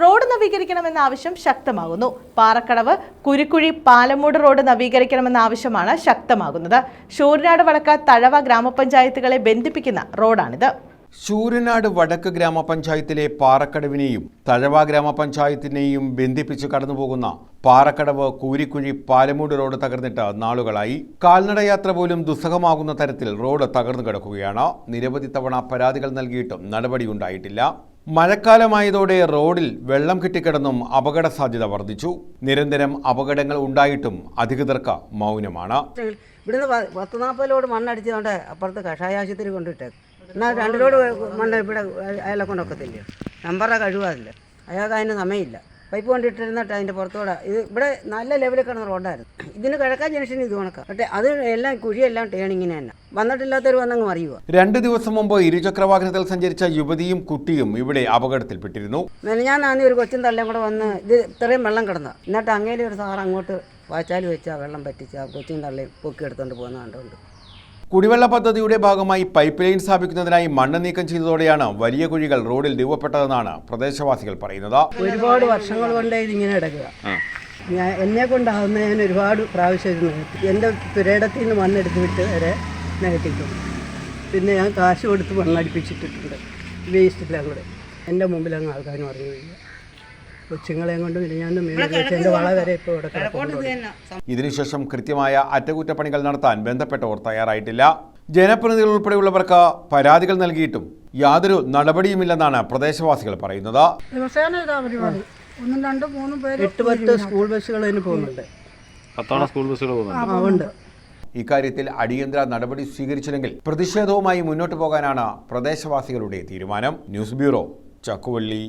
Road നവീകരിക്കണമെന്ന ആവശ്യം ശക്തമാകുന്നു. പാറക്കടവ് കുരുക്കുഴി പാലമൂട് റോഡ് നവീകരിക്കണമെന്ന ആവശ്യമാണ് ശക്തമാകുന്നത്. ശൂരനാട് വടക്ക തഴവ ഗ്രാമപഞ്ചായത്തുകളെ ബന്ധിപ്പിക്കുന്ന റോഡാണിത്. ശൂരനാട് വടക്ക് ഗ്രാമപഞ്ചായത്തിലെ പാറക്കടവിനെയും തഴവ ഗ്രാമപഞ്ചായത്തിനെയും ബന്ധിപ്പിച്ച് കടന്നുപോകുന്ന പാറക്കടവ് കൂരിക്കുഴി പാലമൂട് റോഡ് തകർന്നിട്ട് നാളുകളായി. കാൽനടയാത്ര പോലും ദുസ്സഹമാകുന്ന തരത്തിൽ റോഡ് തകർന്നു കിടക്കുകയാണ്. നിരവധി തവണ പരാതികൾ നൽകിയിട്ടും നടപടിയുണ്ടായിട്ടില്ല മഴക്കാലമായതോടെ റോഡിൽ വെള്ളം കെട്ടിക്കിടന്നും അപകട സാധ്യത വർദ്ധിച്ചു. നിരന്തരം അപകടങ്ങൾ ഉണ്ടായിട്ടും അധികൃതർക്ക് മൗനമാണ്. ഇവിടുന്ന് പത്ത് നാൽപ്പത് ലോഡ് മണ്ണടിച്ചതുകൊണ്ട് അപ്പുറത്ത് കഷായ ആശുപത്രി കൊണ്ടിട്ട് എന്നാൽ രണ്ട് ലോഡ് മണ്ണ് ഇവിടെ അയാളെ കൊണ്ടൊക്കത്തില്ല. നമ്പറെ കഴിവാതില്ല അയാൾക്ക് അതിന് സമയമില്ല. പൈപ്പ് കൊണ്ടിട്ടിരുന്നിട്ട് അതിന്റെ പുറത്തൂടെ ഇത് ഇവിടെ നല്ല ലെവലിൽ കിടന്ന റോഡായിരുന്നു. ഇതിന് കിഴക്കാൻ ജംഗ്ഷൻ ഇത് കണക്കാം. പക്ഷേ അത് എല്ലാം കുഴിയെല്ലാം ടേണിങ്ങിന് തന്നെ. വന്നിട്ടില്ലാത്തവർ വന്നങ്ങ് അറിയുക രണ്ട് ദിവസം മുമ്പ് ഇരുചക്രവാഹനത്തിൽ സഞ്ചരിച്ച യുവതിയും കുട്ടിയും ഇവിടെ അപകടത്തിൽപ്പെട്ടിരുന്നു. ഞാൻ നാന്നി ഒരു കൊച്ചും തള്ളിയും കൂടെ വന്ന് ഇത് ഇത്രയും വെള്ളം കിടന്ന. എന്നിട്ട് അങ്ങേലും ഒരു സാർ അങ്ങോട്ട് വാച്ചാൽ വെച്ച് ആ വെള്ളം പറ്റിച്ച് ആ കൊച്ചും തള്ളിയും പൊക്കി എടുത്തുകൊണ്ട് പോകുന്ന കണ്ടുകൊണ്ട് കുടിവെള്ള പദ്ധതിയുടെ ഭാഗമായി പൈപ്പ് ലൈൻ സ്ഥാപിക്കുന്നതിനായി മണ്ണ് നീക്കം ചെയ്തതോടെയാണ് വലിയ കുഴികൾ റോഡിൽ രൂപപ്പെട്ടതെന്നാണ് പ്രദേശവാസികൾ പറയുന്നത്. ഒരുപാട് വർഷങ്ങൾ കൊണ്ടേ ഇതിങ്ങനെ കിടക്കുക. ഞാൻ എന്നെ കൊണ്ടാവുന്ന ഞാൻ ഒരുപാട് പ്രാവശ്യം എന്റെ പുരയിടത്തിൽ നിന്ന് മണ്ണെടുത്ത് വിട്ട് വരെ നികത്തിക്കും പിന്നെ ഞാൻ കാശ് കൊടുത്ത് മണ്ണടിപ്പിച്ചിട്ടിട്ടുണ്ട്. വേസ്റ്റ് കൂടെ എന്റെ മുമ്പിൽ അങ്ങ് ആൾക്കാർ പറഞ്ഞു കൊച്ചുങ്ങളെയും കൊണ്ട് പിന്നെ ഞാൻ മേടിച്ച് വെച്ച് വള വരെ ഇപ്പോൾ ഇവിടെ ഇതിനുശേഷം കൃത്യമായ അറ്റകുറ്റപ്പണികൾ നടത്താൻ ബന്ധപ്പെട്ടവർ തയ്യാറായിട്ടില്ല. ജനപ്രതിനിധികൾ ഉൾപ്പെടെയുള്ളവർക്ക് പരാതികൾ നൽകിയിട്ടും യാതൊരു നടപടിയുമില്ലെന്നാണ് പ്രദേശവാസികൾ പറയുന്നത്. ദിവസേന ഇതാ പരിപാടി. ഒന്നും രണ്ടും മൂന്നും പേര് എട്ട് പത്ത് സ്കൂൾ ബസ്സുകൾ അതിന് പോകുന്നുണ്ട്. പത്തോളം സ്കൂൾ ബസ്സുകൾ പോകുന്നുണ്ട്. ഇക്കാര്യത്തിൽ അടിയന്തര നടപടി സ്വീകരിച്ചില്ലെങ്കിൽ പ്രതിഷേധവുമായി മുന്നോട്ട് പോകാനാണ് പ്രദേശവാസികളുടെ തീരുമാനം. News bureau Chakkuvalli.